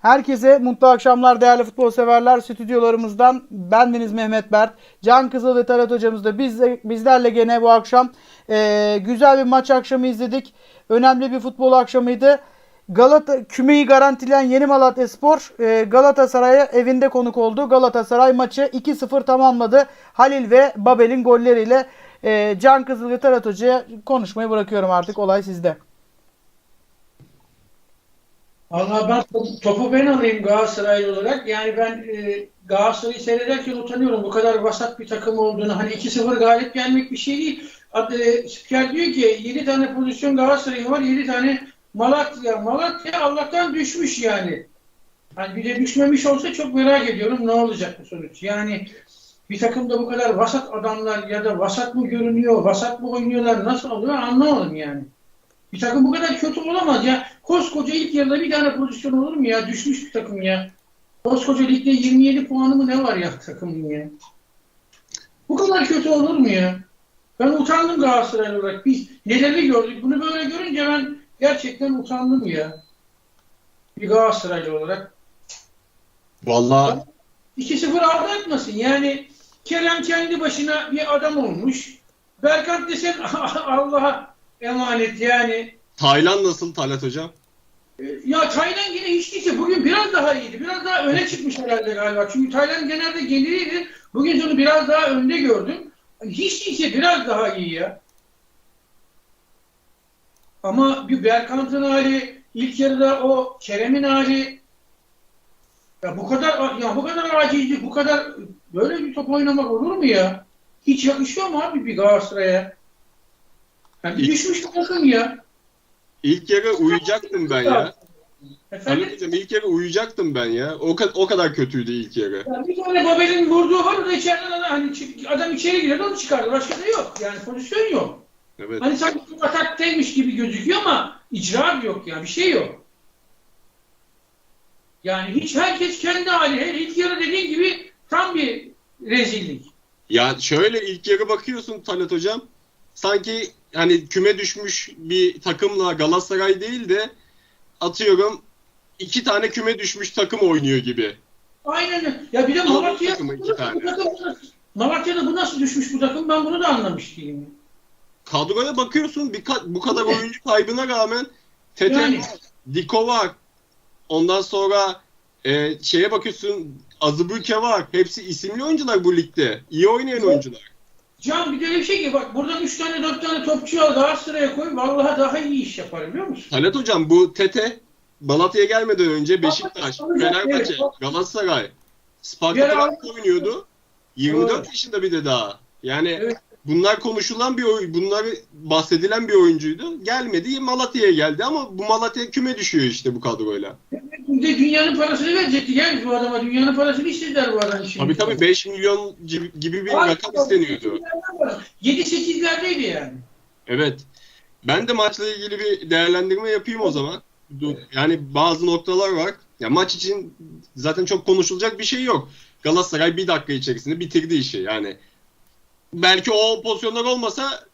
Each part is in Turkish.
Herkese mutlu akşamlar değerli futbol severler. Stüdyolarımızdan bendeniz Mehmet Bert. Can Kızıl ve Talat hocamız da biz bizlerle gene bu akşam e, güzel bir maç akşamı izledik. Önemli bir futbol akşamıydı. Galata kümeyi garantileyen Yeni Malatya Spor e, Galatasaray'a evinde konuk oldu. Galatasaray maçı 2-0 tamamladı. Halil ve Babel'in golleriyle e, Can Kızıl ve Talat Hoca'ya konuşmayı bırakıyorum artık. Olay sizde. Vallahi ben topu- ben alayım Galatasaraylı olarak. Yani ben e, Galatasaray'ı seyrederken utanıyorum. Bu kadar vasat bir takım olduğunu. Hani 2-0 galip gelmek bir şey değil. Ad- E, spiker diyor ki 7 tane pozisyon Galatasaray'ın var. 7 tane Malatya. Malatya Allah'tan düşmüş yani. Hani bir de düşmemiş olsa çok merak ediyorum ne olacak bu sonuç. Yani bir takımda bu kadar vasat adamlar ya da vasat mı görünüyor, vasat mı oynuyorlar nasıl oluyor anlamadım yani. Bir takım bu kadar kötü olamaz ya. Koskoca ilk yarıda bir tane pozisyon olur mu ya? Düşmüş bir takım ya. Koskoca ligde 27 puanı mı ne var ya takımın ya? Bu kadar kötü olur mu ya? Ben utandım Galatasaray olarak. Biz neleri gördük? Bunu böyle görünce ben gerçekten utandım ya. Bir Galatasaraylı olarak. Vallahi 2-0 aldatmasın. Yani Kerem kendi başına bir adam olmuş. Berkant desen Allah'a emanet yani. Taylan nasıl Talat hocam? Ya Taylan yine hiç değilse bugün biraz daha iyiydi. Biraz daha öne çıkmış herhalde galiba. Çünkü Taylan genelde gerideydi. Bugün onu biraz daha önde gördüm. Hiç değilse biraz daha iyi ya. Ama bir Berkant'ın hali, ilk yarıda o Kerem'in hali ya bu kadar ya bu kadar acizlik, bu kadar böyle bir top oynamak olur mu ya? Hiç yakışıyor mu abi bir Galatasaray'a? Yani düşmüş takım ya. İlk yarı uyuyacaktım ben ya. Efendim? Hocam ilk yarı uyuyacaktım ben ya. O, ka- o kadar kötüydü ilk yarı. Ya bir tane Babel'in vurduğu var o da içeriden adam, hani çık- adam içeri giriyordu onu çıkardı. Başka da yok. Yani pozisyon yok. Evet. Hani sanki bir ataktaymış gibi gözüküyor ama icraat yok ya. Bir şey yok. Yani hiç herkes kendi hali. Her ilk yarı dediğin gibi tam bir rezillik. Ya şöyle ilk yarı bakıyorsun Talat hocam. Sanki hani küme düşmüş bir takımla Galatasaray değil de atıyorum iki tane küme düşmüş takım oynuyor gibi. Aynen. Ya bir de Malatya, Malatya'da bu nasıl düşmüş bu takım ben bunu da anlamış değilim. Kadroya bakıyorsun bir ka- bu kadar oyuncu kaybına rağmen Tete Yani. Diko var. Ondan sonra e, şeye bakıyorsun Azıbüke var. Hepsi isimli oyuncular bu ligde. İyi oynayan oyuncular. Can bir de öyle bir şey ki bak buradan 3 tane 4 tane topçu al Galatasaray'a koy vallahi daha iyi iş yapar biliyor musun? Talat hocam bu Tete Malatya'ya gelmeden önce Beşiktaş, Fenerbahçe, Evet. Galatasaray, Sparta oynuyordu. 24 Evet. yaşında bir de daha. Yani Evet. Bunlar konuşulan bir oyun, bunlar bahsedilen bir oyuncuydu. Gelmedi Malatya'ya geldi ama bu Malatya küme düşüyor işte bu kadroyla. De dünyanın parasını verecekti yani bu adama. Dünyanın parasını istediler bu adam şimdi. Tabii tabii 5 milyon gibi bir rakam isteniyordu. 7-8'lerdeydi yani. Evet. Ben de maçla ilgili bir değerlendirme yapayım o zaman. Yani bazı noktalar var. Ya maç için zaten çok konuşulacak bir şey yok. Galatasaray bir dakika içerisinde bitirdi işi. Yani belki o pozisyonlar olmasa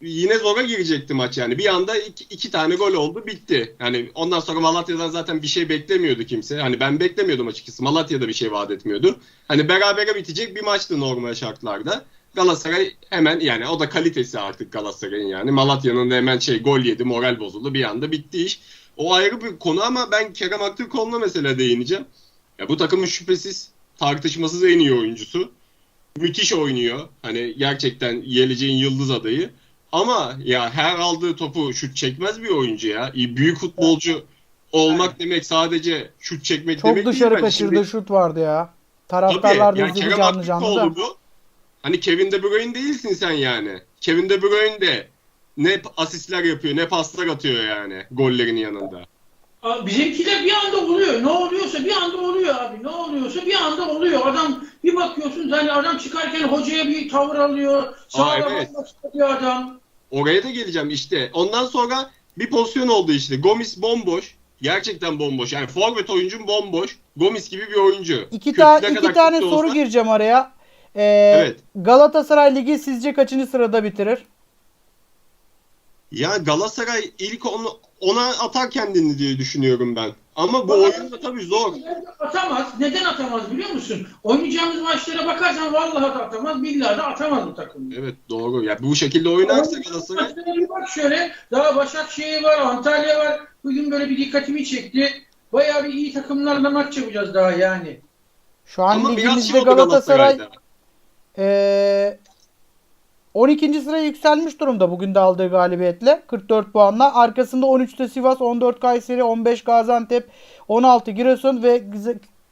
yine zora girecekti maç yani. Bir anda iki, iki tane gol oldu bitti. Yani ondan sonra Malatya'dan zaten bir şey beklemiyordu kimse. Hani ben beklemiyordum açıkçası. Malatya'da bir şey vaat etmiyordu. Hani berabere bitecek bir maçtı normal şartlarda. Galatasaray hemen yani o da kalitesi artık Galatasaray'ın yani. Malatya'nın da hemen şey gol yedi, moral bozuldu. Bir anda bitti iş. O ayrı bir konu ama ben Kerem Aktürkoğlu'na mesela değineceğim. Ya bu takımın şüphesiz tartışmasız en iyi oyuncusu. Müthiş oynuyor. Hani gerçekten geleceğin yıldız adayı. Ama ya her aldığı topu şut çekmez bir oyuncu ya. İyi, Büyük futbolcu olmak demek sadece şut çekmek Çok demek dışarı değil. bence. kaçırdığı Şimdi- şut vardı ya. Tabii, Taraftarlar da izledi canlı canlı da. Bu. Hani Kevin De Bruyne değilsin sen yani. Kevin De Bruyne de ne asistler yapıyor ne paslar atıyor yani gollerin yanında. Aa, Bizimkiler bir anda oluyor. Ne oluyorsa bir anda oluyor abi. Ne oluyorsa bir anda oluyor. Adam bir bakıyorsun hani adam çıkarken hocaya bir tavır alıyor. Sağa evet. adam. Oraya da geleceğim işte. Ondan sonra bir pozisyon oldu işte. Gomis bomboş. Gerçekten bomboş. Yani forvet oyuncun bomboş. Gomis gibi bir oyuncu. İki, ta- iki tane soru olsa- gireceğim araya. Ee, Evet. Galatasaray Ligi sizce kaçıncı sırada bitirir? Ya Galatasaray ilk 10 ona atar kendini diye düşünüyorum ben. Ama bu oyunda tabii zor. Atamaz. Neden atamaz biliyor musun? Oynayacağımız maçlara bakarsan vallahi da atamaz, billahi de atamaz bu takım. Evet doğru. Ya bu şekilde oynarsa Galatasaray Maçlara bir bak şöyle. Daha Başakşehir var, Antalya var. Bugün böyle bir dikkatimi çekti. Bayağı bir iyi takımlarla maç yapacağız daha yani. Şu an ama biraz ligimizde şey Galatasaray Galatasaray'da. Ee, 12. sıraya yükselmiş durumda bugün de aldığı galibiyetle 44 puanla. Arkasında 13'te Sivas, 14 Kayseri, 15 Gaziantep, 16 Giresun ve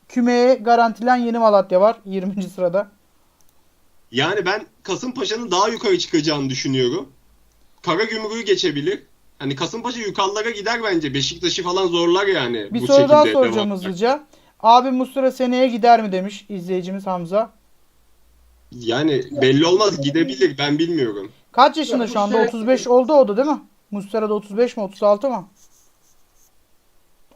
kümeye garantilen Yeni Malatya var 20. sırada. Yani ben Kasımpaşa'nın daha yukarı çıkacağını düşünüyorum. Karagümrük'ü geçebilir. Hani Kasımpaşa yukarılara gider bence. Beşiktaş'ı falan zorlar yani. Bir bu soru daha soracağım hızlıca. Abi Muslera seneye gider mi demiş izleyicimiz Hamza. Yani belli olmaz gidebilir ben bilmiyorum. Kaç yaşında Ya şu anda? Muslera- 35 oldu o da değil mi? Muslera da 35 mi 36 mı?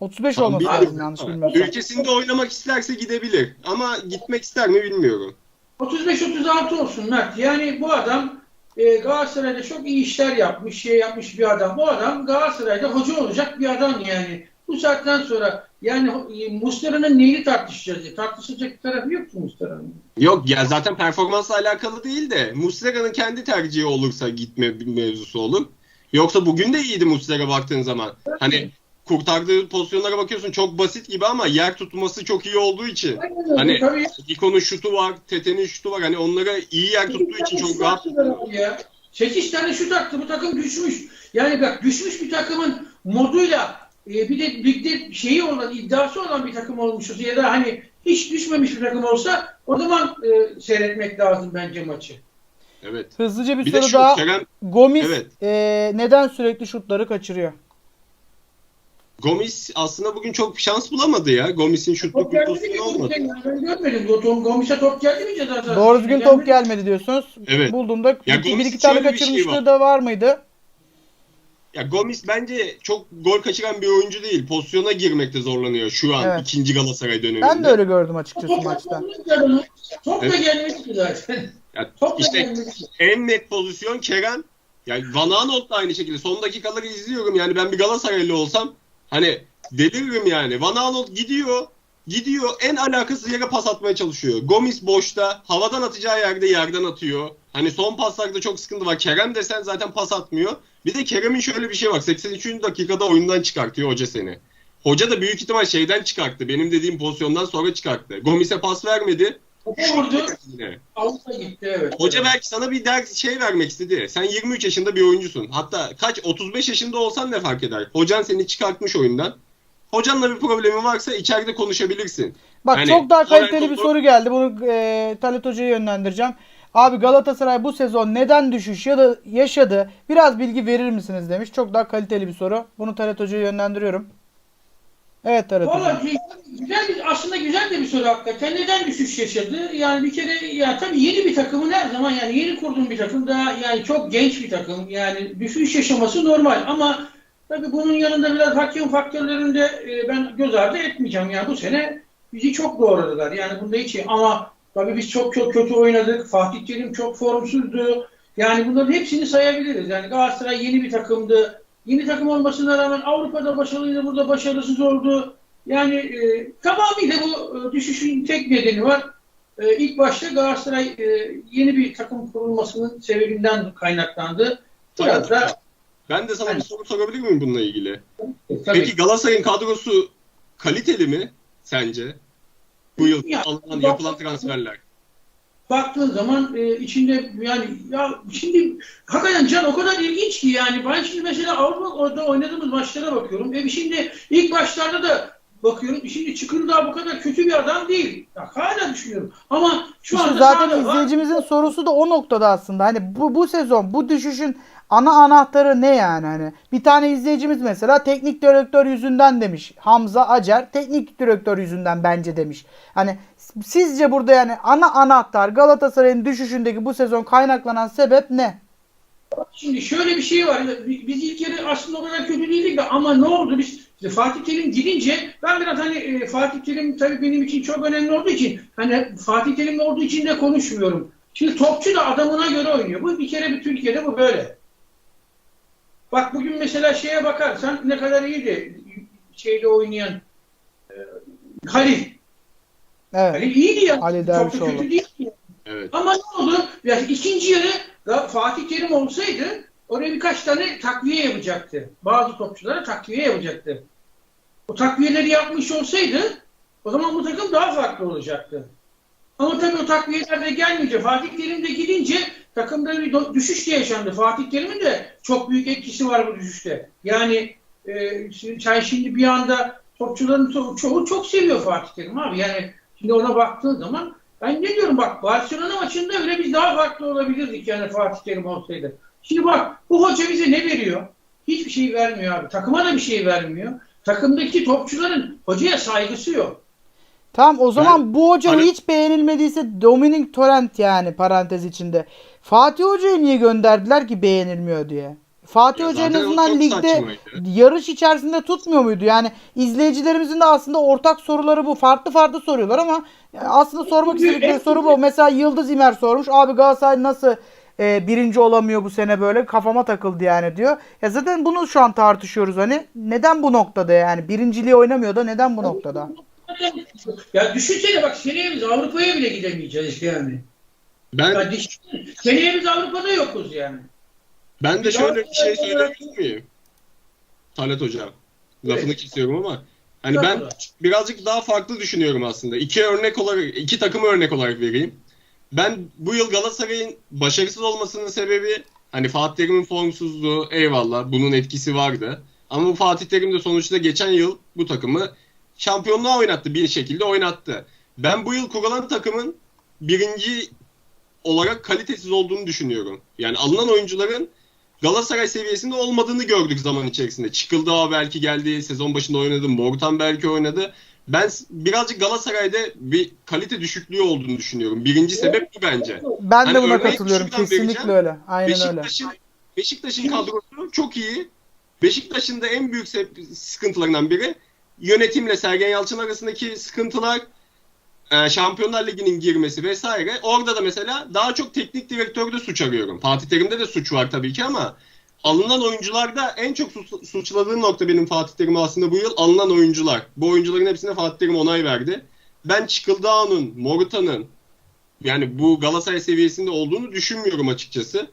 35 Tam olması bilmiyorum. lazım yanlış bilmiyorsam. Ülkesinde oynamak isterse gidebilir. Ama gitmek ister mi bilmiyorum. 35-36 olsun Mert. Yani bu adam e, Galatasaray'da çok iyi işler yapmış, şey yapmış bir adam. Bu adam Galatasaray'da hoca olacak bir adam yani. Bu saatten sonra yani e, Muslera'nın neyini tartışacağız? Tartışacak bir tarafı yok ki Muslera'nın. Yok ya zaten performansla alakalı değil de Muslera'nın kendi tercihi olursa gitme mevzusu olur. Yoksa bugün de iyiydi Muslera baktığın zaman. Hani kurtardığı pozisyonlara bakıyorsun çok basit gibi ama yer tutması çok iyi olduğu için. Hani- Tabii. Ikon'un şutu var, Tete'nin şutu var. Hani onlara iyi yer tuttuğu için çok rahat. Ya. 8 tane şut attı bu takım düşmüş. Yani bak düşmüş bir takımın moduyla e, bir de ligde şeyi olan iddiası olan bir takım olmuşuz ya da hani hiç düşmemiş bir takım olsa o zaman e, seyretmek lazım bence maçı. Evet. Hızlıca bir, Bir soru şu daha. Kerem Gomis Evet. e, neden sürekli şutları kaçırıyor? Gomis aslında bugün çok şans bulamadı ya. Gomis'in şutluk pozisyonu olmadı. Ben görmedim. Tom Gomis'e top geldi mi ceza Doğru düzgün top gelmedi diyorsunuz. Evet. Bulduğunda Ya bir, iki tane şey kaçırmışlığı var. da var mıydı? Ya Gomis bence çok gol kaçıran bir oyuncu değil. Pozisyona girmekte zorlanıyor şu an Evet. ikinci Galatasaray döneminde. Ben de öyle gördüm açıkçası maçta. Top da ki zaten. Ya Top da işte gelmedi ki. en net pozisyon Kerem. Yani Van Aanholt da aynı şekilde. Son dakikaları izliyorum. Yani ben bir Galatasaraylı olsam hani deliririm yani. Van Aanholt gidiyor. Gidiyor en alakasız yere pas atmaya çalışıyor. Gomis boşta. Havadan atacağı yerde yerden atıyor. Hani son paslarda çok sıkıntı var. Kerem desen zaten pas atmıyor. Bir de Kerem'in şöyle bir şey var. 83. dakikada oyundan çıkartıyor hoca seni. Hoca da büyük ihtimal şeyden çıkarttı. Benim dediğim pozisyondan sonra çıkarttı. Gomis'e pas vermedi. Topu vurdu. Avrupa gitti evet. Hoca belki sana bir ders şey vermek istedi. Sen 23 yaşında bir oyuncusun. Hatta kaç 35 yaşında olsan ne fark eder? Hocan seni çıkartmış oyundan. Hocanla bir problemi varsa içeride konuşabilirsin. Bak Hani çok daha kaliteli bir soru geldi. Bunu e, Talat Hoca'ya yönlendireceğim. Abi Galatasaray bu sezon neden düşüş ya da yaşadı? Biraz bilgi verir misiniz demiş. Çok daha kaliteli bir soru. Bunu Talat Hoca'ya yönlendiriyorum. Evet Talat Hoca. Valla güzel aslında güzel de bir soru hakikaten. Neden düşüş yaşadı? Yani bir kere ya tabii yeni bir takımın her zaman yani yeni kurduğum bir takım daha yani çok genç bir takım. Yani düşüş yaşaması normal ama tabii bunun yanında biraz hakem faktörlerini de e, ben göz ardı etmeyeceğim. Yani bu sene bizi çok doğradılar. Yani bunda hiç ama tabii biz çok çok kötü oynadık. Fatih Terim çok formsuzdu. Yani bunların hepsini sayabiliriz. Yani Galatasaray yeni bir takımdı. Yeni takım olmasına rağmen Avrupa'da başarılıydı, burada başarısız oldu. Yani e, tamamıyla bu e, düşüşün tek nedeni var. E, ilk başta Galatasaray e, yeni bir takım kurulmasının sebebinden kaynaklandı. Biraz da Ben de sana bir Yani- soru sorabilir miyim bununla ilgili? tabii, Peki Galatasaray'ın kadrosu kaliteli mi sence? Bu yıl Ya, alınan, bak- yapılan transferler. baktığın zaman e, içinde yani ya şimdi hakikaten Can o kadar ilginç ki yani ben şimdi mesela Avrupa'da oynadığımız maçlara bakıyorum. E şimdi ilk başlarda da bakıyorum. Şimdi Çıkırdağ bu kadar kötü bir adam değil. Ya, hala düşünüyorum. Ama şu İşte anda zaten sahada var. izleyicimizin sorusu da o noktada aslında. Hani bu, bu sezon bu düşüşün ana anahtarı ne yani hani? Bir tane izleyicimiz mesela teknik direktör yüzünden demiş. Hamza Acar teknik direktör yüzünden bence demiş. Hani sizce burada yani ana anahtar Galatasaray'ın düşüşündeki bu sezon kaynaklanan sebep ne? Şimdi şöyle bir şey var. Biz ilk yarı aslında o kadar kötü değildik de ama ne oldu? Biz işte Fatih Terim gidince ben biraz hani e, Fatih Terim tabii benim için çok önemli olduğu için hani Fatih Terim olduğu için de konuşmuyorum. Şimdi topçu da adamına göre oynuyor. Bu bir kere bir Türkiye'de bu böyle. Bak bugün mesela şeye bakarsan ne kadar iyiydi şeyde oynayan e, Halil. Evet. Halil iyiydi ya. Ali Çok kötü değil. Evet. Ama ne oldu? Ya ikinci yarı Fatih Terim olsaydı oraya birkaç tane takviye yapacaktı. Bazı topçulara takviye yapacaktı. O takviyeleri yapmış olsaydı o zaman bu takım daha farklı olacaktı. Ama tabii o takviyeler de gelmeyince Fatih Terim de gidince takımda bir düşüş de yaşandı. Fatih Terim'in de çok büyük etkisi var bu düşüşte. Yani e, sen şimdi bir anda topçuların ço- çoğu çok seviyor Fatih Terim abi. Yani şimdi ona baktığın zaman ben ne diyorum bak Barcelona maçında bile biz daha farklı olabilirdik yani Fatih Terim olsaydı. Şimdi bak bu hoca bize ne veriyor? Hiçbir şey vermiyor abi. Takıma da bir şey vermiyor. Takımdaki topçuların hocaya saygısı yok. Tamam o zaman bu hocanın Hani- hiç beğenilmediyse Dominic Torrent yani parantez içinde. Fatih Hoca'yı niye gönderdiler ki beğenilmiyor diye? Fatih Ya Hoca en azından ligde yarış içerisinde tutmuyor muydu? Yani izleyicilerimizin de aslında ortak soruları bu. Farklı farklı soruyorlar ama aslında sormak istedikleri soru bu. Mesela Yıldız İmer sormuş. Abi Galatasaray nasıl e, birinci olamıyor bu sene böyle? Kafama takıldı yani diyor. Ya zaten bunu şu an tartışıyoruz hani. Neden bu noktada yani? Birinciliği oynamıyor da neden bu noktada? Ya düşünsene bak seneye biz Avrupa'ya bile gidemeyeceğiz yani. Ben Ya seneye biz Avrupa'da yokuz yani. Ben de şöyle bir şey söyleyebilir miyim? Talat hocam. Lafını Evet. kesiyorum ama hani ben birazcık daha farklı düşünüyorum aslında. İki örnek olarak, iki takımı örnek olarak vereyim. Ben bu yıl Galatasaray'ın başarısız olmasının sebebi hani Fatih Terim'in formsuzluğu eyvallah bunun etkisi vardı. Ama bu Fatih Terim de sonuçta geçen yıl bu takımı şampiyonluğa oynattı bir şekilde oynattı. Ben bu yıl kurulan takımın birinci olarak kalitesiz olduğunu düşünüyorum. Yani alınan oyuncuların Galatasaray seviyesinde olmadığını gördük zaman içerisinde. Çıkıldağ belki geldi, sezon başında oynadı, Mortan belki oynadı. Ben birazcık Galatasaray'da bir kalite düşüklüğü olduğunu düşünüyorum. Birinci sebep bu bence. Ben de Hani buna örneği katılıyorum. Kesinlikle vereceğim. öyle. Aynen öyle. Beşiktaş'ın Beşiktaş'ın kadrosu çok iyi. Beşiktaş'ın da en büyük sıkıntılarından biri yönetimle Sergen Yalçın arasındaki sıkıntılar, e, Şampiyonlar Ligi'nin girmesi vesaire. Orada da mesela daha çok teknik direktörde suç arıyorum. Fatih Terim'de de suç var tabii ki ama alınan oyuncularda en çok su- suçladığım nokta benim Fatih Terim'e aslında bu yıl alınan oyuncular. Bu oyuncuların hepsine Fatih Terim onay verdi. Ben Çıkıldağ'ın, Morutan'ın yani bu Galatasaray seviyesinde olduğunu düşünmüyorum açıkçası.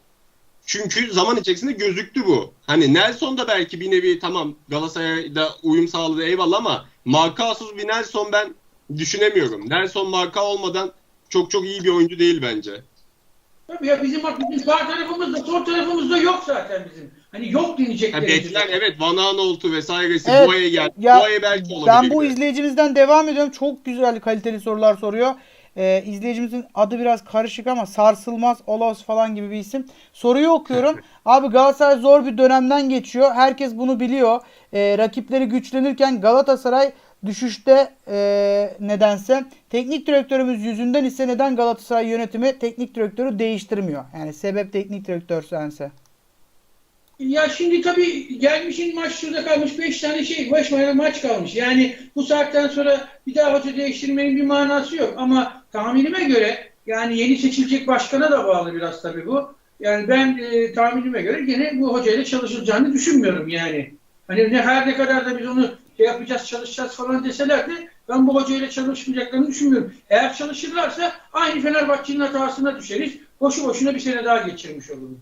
Çünkü zaman içerisinde gözüktü bu. Hani Nelson da belki bir nevi tamam Galatasaray'da uyum sağladı eyvallah ama markasız bir Nelson ben düşünemiyorum. Nelson marka olmadan çok çok iyi bir oyuncu değil bence. Tabii ya bizim bak bizim sağ tarafımızda sol tarafımızda yok zaten bizim. Hani yok deneyecek Ha, derecede. bekler evet Van Aanholt'u vesairesi Evet, Boye geldi. ya Boye belki olabilir. Ben bu izleyicimizden devam ediyorum. Çok güzel kaliteli sorular soruyor. Ee, izleyicimizin adı biraz karışık ama Sarsılmaz Olos falan gibi bir isim. Soruyu okuyorum. Abi Galatasaray zor bir dönemden geçiyor. Herkes bunu biliyor. Ee, rakipleri güçlenirken Galatasaray düşüşte ee, nedense. Teknik direktörümüz yüzünden ise neden Galatasaray yönetimi teknik direktörü değiştirmiyor? Yani sebep teknik direktör sense. Ya şimdi tabii gelmişin maç şurada kalmış 5 tane şey, 5 tane maç kalmış. Yani bu saatten sonra bir daha hoca değiştirmenin bir manası yok. Ama tahminime göre yani yeni seçilecek başkana da bağlı biraz tabii bu. Yani ben e, tahminime göre gene bu hocayla çalışılacağını düşünmüyorum yani. Hani ne her ne kadar da biz onu şey yapacağız, çalışacağız falan deseler de ben bu hocayla çalışmayacaklarını düşünmüyorum. Eğer çalışırlarsa aynı Fenerbahçe'nin hatasına düşeriz. Boşu boşuna bir sene daha geçirmiş oluruz.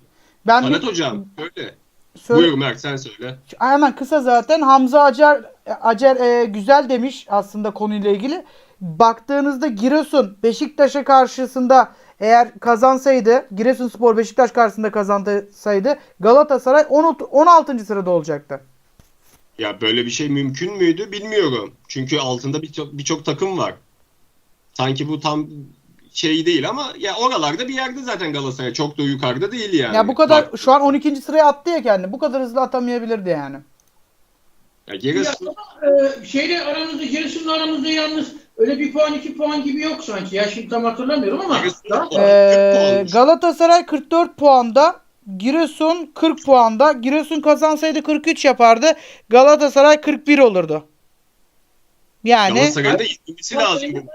Ben bir- hocam öyle. söyle- Buyur Mert sen söyle. Hemen kısa zaten Hamza Acar Acar e, güzel demiş aslında konuyla ilgili. Baktığınızda Giresun Beşiktaş'a karşısında eğer kazansaydı Giresunspor Beşiktaş karşısında kazansaydı Galatasaray 10 16. sırada olacaktı. Ya böyle bir şey mümkün müydü bilmiyorum. Çünkü altında birçok birçok takım var. Sanki bu tam şey değil ama ya oralarda bir yerde zaten Galatasaray çok da yukarıda değil yani. Ya bu kadar Bak, şu an 12. sıraya attı ya kendini. Bu kadar hızlı atamayabilirdi yani. ya Giresun Ee, şeyle aramızda, Giresun'la aramızda yalnız öyle bir puan iki puan gibi yok sanki. Ya şimdi tam hatırlamıyorum ama. Giresun- daha- Puan, Ee, 40 puanmış. Galatasaray 44 puanda. Giresun 40 puanda. Giresun kazansaydı 43 yapardı. Galatasaray 41 olurdu. Yani Galatasaray'ın da yenilmesi lazım.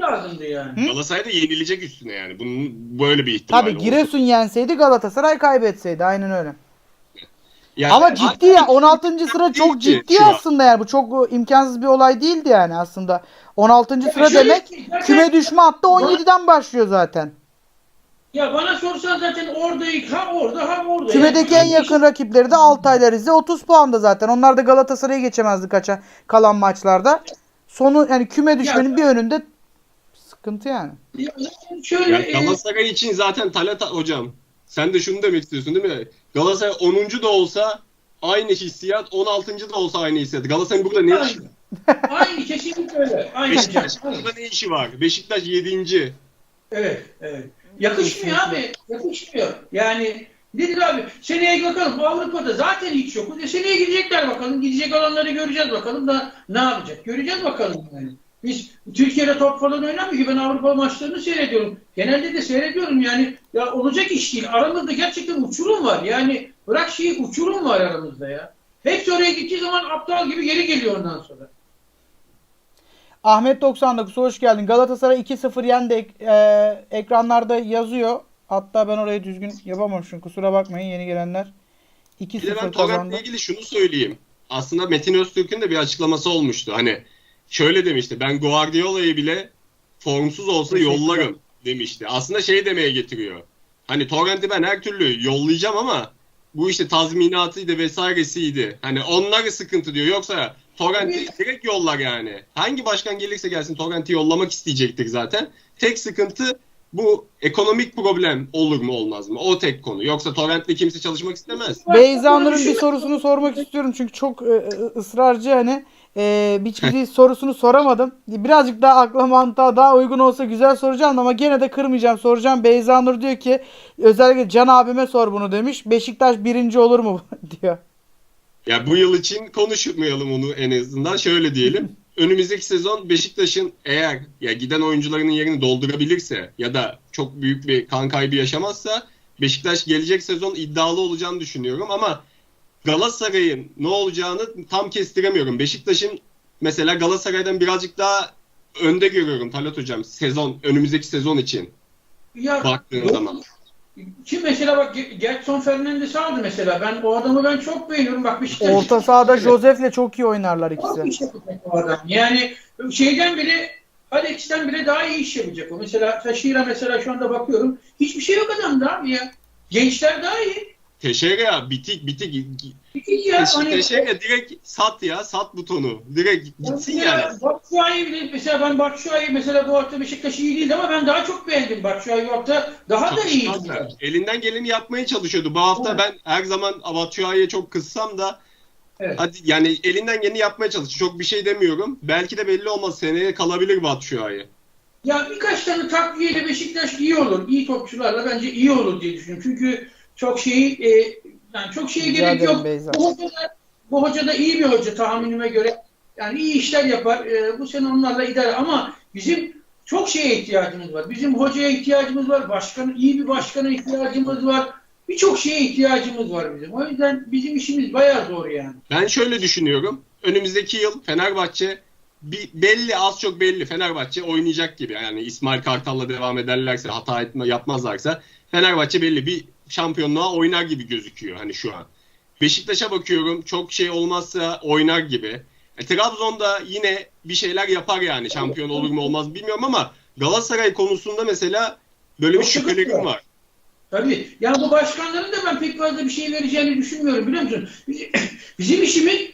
Lazımdı yani. Galatasaray da yenilecek üstüne yani. Bunun böyle bir ihtimal tabii olsa. Giresun yenseydi Galatasaray kaybetseydi. Aynen öyle. Yani Ama ciddi ya 16. sıra çok ciddi aslında yani bu çok e, imkansız bir olay değildi yani aslında. 16. sıra demek küme düşme hattı 17'den başlıyor zaten. Ya bana sorsan zaten orada ha orada ha orada. Kümedeki Yani en yakın rakipleri de Altaylar Rize 30 puanda zaten. Onlar da Galatasaray'ı geçemezdi kaça kalan maçlarda. Sonu yani küme düşmenin bir önünde sıkıntı yani. Ya şöyle Ya e, Galatasaray için zaten Talat hocam. Sen de şunu demek istiyorsun değil mi? Galatasaray 10. da olsa aynı hissiyat, 16. da olsa aynı hissiyat. Galatasaray'ın burada ne işi var? aynı kesinlikle öyle. Aynı. Beşiktaş burada ne işi var? Beşiktaş 7. Evet, evet. Yakışmıyor abi. Yakışmıyor. Yani nedir abi? Seneye bakalım Avrupa'da zaten hiç yok. E, seneye gidecekler bakalım. Gidecek olanları göreceğiz bakalım da ne yapacak? Göreceğiz bakalım yani. Biz Türkiye'de top falan oynamıyor ki ben Avrupa maçlarını seyrediyorum. Genelde de seyrediyorum yani. Ya olacak iş değil. Aramızda gerçekten uçurum var. Yani bırak şeyi uçurum var aramızda ya. Hepsi oraya gittiği zaman aptal gibi geri geliyor ondan sonra. Ahmet 99 hoş geldin. Galatasaray 2-0 yendi. Ek- e, ekranlarda yazıyor. Hatta ben orayı düzgün yapamamışım. Kusura bakmayın yeni gelenler. Bir de 2-0 ben kazandı. Torrent'le ilgili şunu söyleyeyim. Aslında Metin Öztürk'ün de bir açıklaması olmuştu. Hani şöyle demişti. Ben Guardiola'yı bile formsuz olsa yollarım demişti. Aslında şey demeye getiriyor. Hani Torrent'i ben her türlü yollayacağım ama bu işte tazminatıydı vesairesiydi. Hani onları sıkıntı diyor. Yoksa Torrent'i direkt yollar yani. Hangi başkan gelirse gelsin Torrent'i yollamak isteyecektir zaten. Tek sıkıntı bu ekonomik problem olur mu olmaz mı? O tek konu. Yoksa Torrent'le kimse çalışmak istemez. Beyza Nur'un bir sorusunu sormak istiyorum çünkü çok e, e, ısrarcı hani e, hiçbir sorusunu soramadım. Birazcık daha akla mantığa daha uygun olsa güzel soracağım ama gene de kırmayacağım soracağım. Beyza Nur diyor ki özellikle Can abime sor bunu demiş. Beşiktaş birinci olur mu diyor. Ya bu yıl için konuşmayalım onu en azından. Şöyle diyelim. Önümüzdeki sezon Beşiktaş'ın eğer ya giden oyuncularının yerini doldurabilirse ya da çok büyük bir kan kaybı yaşamazsa Beşiktaş gelecek sezon iddialı olacağını düşünüyorum ama Galatasaray'ın ne olacağını tam kestiremiyorum. Beşiktaş'ın mesela Galatasaray'dan birazcık daha önde görüyorum Talat hocam sezon önümüzdeki sezon için Ya, baktığın zaman. Ki mesela bak Ge- Gerson Fernandes aldı mesela. Ben o adamı ben çok beğeniyorum. Bak Beşiktaş Orta sahada Josef'le çok iyi oynarlar Çok ikisi. iş yapacak o adam. Yani şeyden bile Alex'ten bile daha iyi iş yapacak o. Mesela Taşira mesela şu anda bakıyorum. Hiçbir şey yok adamda abi ya. Gençler daha iyi. Teşekkür bitik bitik. Bitik ya. Hani, Teşekkür direkt sat ya sat butonu. Direkt gitsin yani. Mesela Batshuayi bile mesela ben Batshuayi mesela bu hafta Beşiktaş iyi değildi ama ben daha çok beğendim Batshuayi bu hafta daha da iyi. Elinden geleni yapmaya çalışıyordu. Bu hafta Evet. ben her zaman Abatshuayi'ye çok kızsam da Evet. hadi yani elinden geleni yapmaya çalışıyor. Çok bir şey demiyorum. Belki de belli olmaz. Seneye kalabilir Batshuayi. Ya birkaç tane takviyeyle Beşiktaş iyi olur. İyi topçularla bence iyi olur diye düşünüyorum. Çünkü çok şeyi e, yani çok şeye Rica gerek yok. Beyza. Bu hoca, da, bu hoca da iyi bir hoca tahminime göre. Yani iyi işler yapar. E, bu sene onlarla idare ama bizim çok şeye ihtiyacımız var. Bizim hocaya ihtiyacımız var. Başkan, iyi bir başkana ihtiyacımız var. Birçok şeye ihtiyacımız var bizim. O yüzden bizim işimiz bayağı zor yani. Ben şöyle düşünüyorum. Önümüzdeki yıl Fenerbahçe bir belli az çok belli Fenerbahçe oynayacak gibi. Yani İsmail Kartal'la devam ederlerse hata etme, yapmazlarsa Fenerbahçe belli bir şampiyonluğa oynar gibi gözüküyor hani şu an. Beşiktaş'a bakıyorum çok şey olmazsa oynar gibi. E, Trabzon'da yine bir şeyler yapar yani şampiyon olur mu olmaz bilmiyorum ama Galatasaray konusunda mesela böyle bir şüphelerim var. Tabii. Yani bu başkanların da ben pek fazla bir şey vereceğini düşünmüyorum biliyor musun? Bizim, işimiz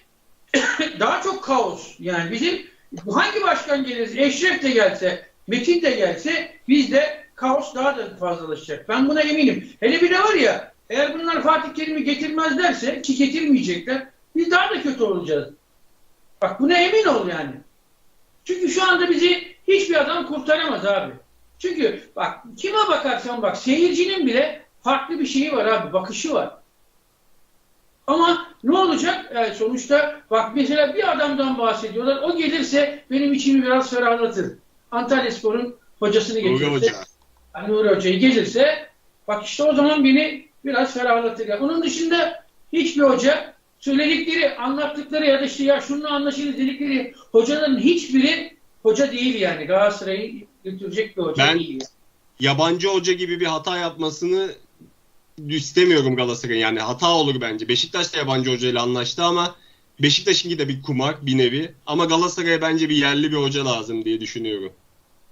daha çok kaos. Yani bizim hangi başkan gelirse, Eşref de gelse, Metin de gelse bizde kaos daha da fazlalaşacak. Ben buna eminim. Hele bir de var ya eğer bunlar Fatih Terim'i getirmezlerse ki getirmeyecekler biz daha da kötü olacağız. Bak buna emin ol yani. Çünkü şu anda bizi hiçbir adam kurtaramaz abi. Çünkü bak kime bakarsan bak seyircinin bile farklı bir şeyi var abi, bakışı var. Ama ne olacak? Yani sonuçta bak mesela bir adamdan bahsediyorlar. O gelirse benim içimi biraz ferahlatır. Antalya Spor'un hocasını getirirse, Hoca. Hani Nuri Hoca'yı gelirse bak işte o zaman beni biraz ferahlatır. Yani onun dışında hiçbir hoca söyledikleri, anlattıkları ya da işte ya şununla anlaşılır dedikleri hocaların hiçbiri hoca değil yani. Galatasaray'ı götürecek bir hoca Ben- değil. Yabancı hoca gibi bir hata yapmasını istemiyorum Galatasaray'ın. Yani hata olur bence. Beşiktaş da yabancı hocayla anlaştı ama Beşiktaş'ınki de bir kumar bir nevi. Ama Galatasaray'a bence bir yerli bir hoca lazım diye düşünüyorum.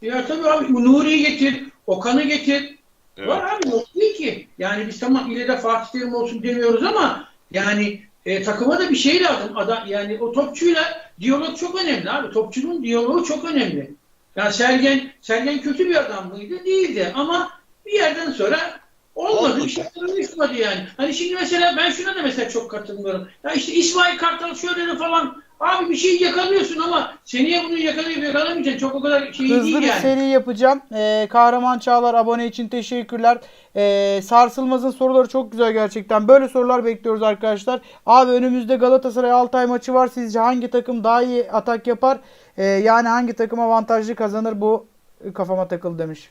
Ya tabii abi Nuri'yi getir, Okan'ı getir. Evet. Var abi yok değil ki. Yani biz tamam ile de Fatih Terim olsun demiyoruz ama yani e, takıma da bir şey lazım. Adam, yani o topçuyla diyalog çok önemli abi. Topçunun diyaloğu çok önemli. Yani Sergen, Sergen kötü bir adam mıydı? Değildi ama bir yerden sonra olmadı. Olmadı. Şeyler uyuşmadı yani. Hani şimdi mesela ben şuna da mesela çok katılmıyorum. Ya işte İsmail Kartal şöyle de falan abi bir şey yakalıyorsun ama seneye bunu yakalayıp yakalamayacaksın. Çok o kadar şey Hızlı değil bir yani. seri yapacağım. Ee, Kahraman Çağlar abone için teşekkürler. Ee, Sarsılmaz'ın soruları çok güzel gerçekten. Böyle sorular bekliyoruz arkadaşlar. Abi önümüzde Galatasaray Altay maçı var. Sizce hangi takım daha iyi atak yapar? Ee, yani hangi takım avantajlı kazanır bu kafama takıldı demiş.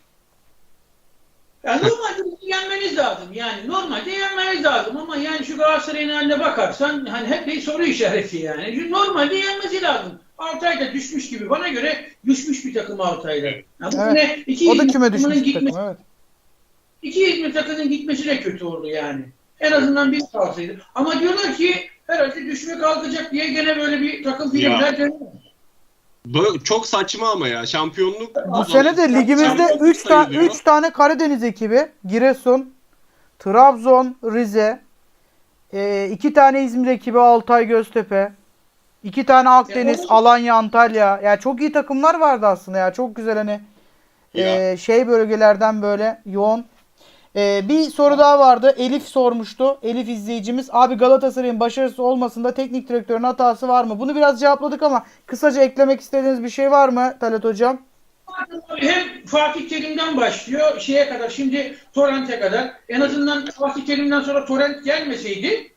Yani normalde yenmeniz lazım. Yani normalde yenmeniz lazım ama yani şu Galatasaray'ın haline bakarsan hani hep bir soru işareti yani. Normalde yenmesi lazım. Altay'da düşmüş gibi. Bana göre düşmüş bir takım Altay'da. Yani bu Evet. sene iki O da küme düşmüş bir gitmesi, takım. Evet. iki İzmir takımının gitmesi de kötü oldu yani. En azından bir kalsaydı. Ama diyorlar ki herhalde düşme kalkacak diye gene böyle bir takım filmler dönüyor. Böyle çok saçma ama ya. Şampiyonluk Bu sene de ligimizde Şampiyonluk 3 tane sayılıyor. 3 tane Karadeniz ekibi. Giresun, Trabzon, Rize, 2 tane İzmir ekibi Altay Göztepe, 2 tane Akdeniz, Ya, Alanya, Antalya. Ya çok iyi takımlar vardı aslında ya. Çok güzel hani Ya. e, şey bölgelerden böyle yoğun. E, bir soru daha vardı. Elif sormuştu. Elif izleyicimiz. Abi Galatasaray'ın başarısı olmasında teknik direktörün hatası var mı? Bunu biraz cevapladık ama kısaca eklemek istediğiniz bir şey var mı Talat Hocam? Hem Fatih Terim'den başlıyor şeye kadar şimdi Torrent'e kadar en azından Fatih Terim'den sonra Torrent gelmeseydi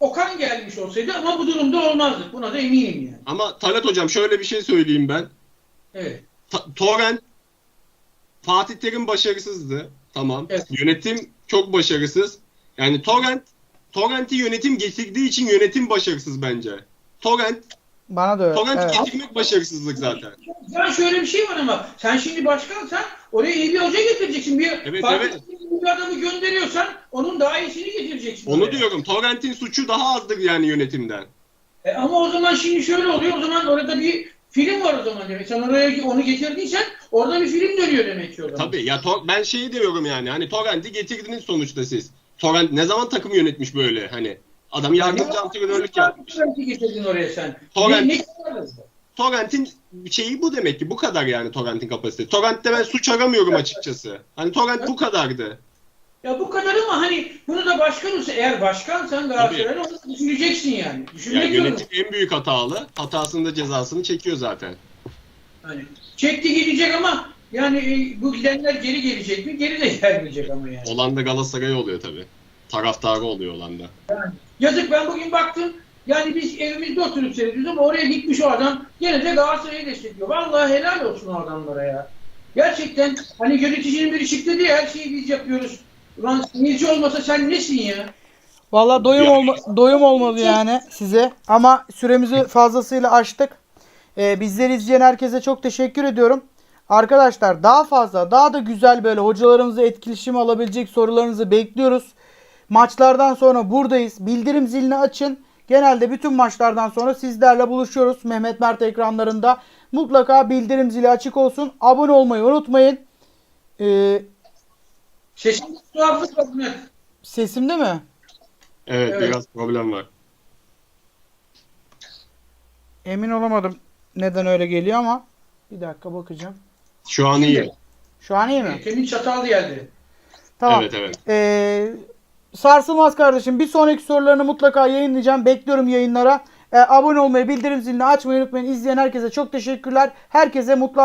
Okan gelmiş olsaydı ama bu durumda olmazdık. Buna da eminim yani. Ama Talat hocam şöyle bir şey söyleyeyim ben. Evet. Ta- Torrent Fatih Terim başarısızdı. Tamam. Evet. Yönetim çok başarısız. Yani Torrent Torrent'i yönetim getirdiği için yönetim başarısız bence. Torrent Bana da öyle. Torrent Evet. getirmek başarısızlık zaten. Ya şöyle bir şey var ama sen şimdi başkansan oraya iyi bir hoca getireceksin. Bir Evet, evet. Bir adamı gönderiyorsan onun daha iyisini getireceksin. Onu oraya. diyorum. Torrent'in suçu daha azdır yani yönetimden. E ama o zaman şimdi şöyle oluyor. O zaman orada bir film var o zaman demek. Sen oraya onu getirdiysen orada bir film dönüyor demek ki o zaman. Tabii ya Tor- ben şeyi diyorum yani hani Torrent'i getirdiniz sonuçta siz. Torrent ne zaman takım yönetmiş böyle hani? Adam yardımcı antrenörlük yapmış. Torrent'i getirdin oraya sen. Torrent- Ne, ne Torrent'in şeyi bu demek ki bu kadar yani Torrent'in kapasitesi. Torrent'te ben suç aramıyorum açıkçası. Hani Torrent bu kadardı. Ya bu kadar ama hani bunu da başkan olsa eğer başkansan Galatasaray'ın onu düşüneceksin yani. Düşünmek Yani zorunda. yönetim en büyük hatalı. Hatasının da cezasını çekiyor zaten. Hani çekti gidecek ama yani e, bu gidenler geri gelecek mi? Geri de gelmeyecek ama yani. Olan da Galatasaray oluyor tabii. Taraftarı oluyor olan da. Yazık ben bugün baktım. Yani biz evimizde oturup seyrediyoruz ama oraya gitmiş o adam gene de Galatasaray'ı destekliyor. Vallahi helal olsun o adamlara ya. Gerçekten hani yöneticinin biri çıktı diye her şeyi biz yapıyoruz. Ulan sinirci olmasa sen nesin ya? Valla doyum olma, doyum olmadı yani size ama süremizi fazlasıyla aştık. Ee, bizleri izleyen herkese çok teşekkür ediyorum. Arkadaşlar daha fazla daha da güzel böyle hocalarımızla etkileşim alabilecek sorularınızı bekliyoruz. Maçlardan sonra buradayız. Bildirim zilini açın. Genelde bütün maçlardan sonra sizlerle buluşuyoruz Mehmet Mert ekranlarında. Mutlaka bildirim zili açık olsun. Abone olmayı unutmayın. Ee, Sesin tuhaflık var Mehmet. sesimde mi? Evet, Evet. biraz problem var. Emin olamadım neden öyle geliyor ama bir dakika bakacağım. Şu an iyi. Şu an iyi mi? Temin çatal geldi. Tamam. Evet evet. Ee, sarsılmaz kardeşim. Bir sonraki sorularını mutlaka yayınlayacağım. Bekliyorum yayınlara. Ee, abone olmayı, bildirim zilini açmayı unutmayın. İzleyen herkese çok teşekkürler. Herkese mutlu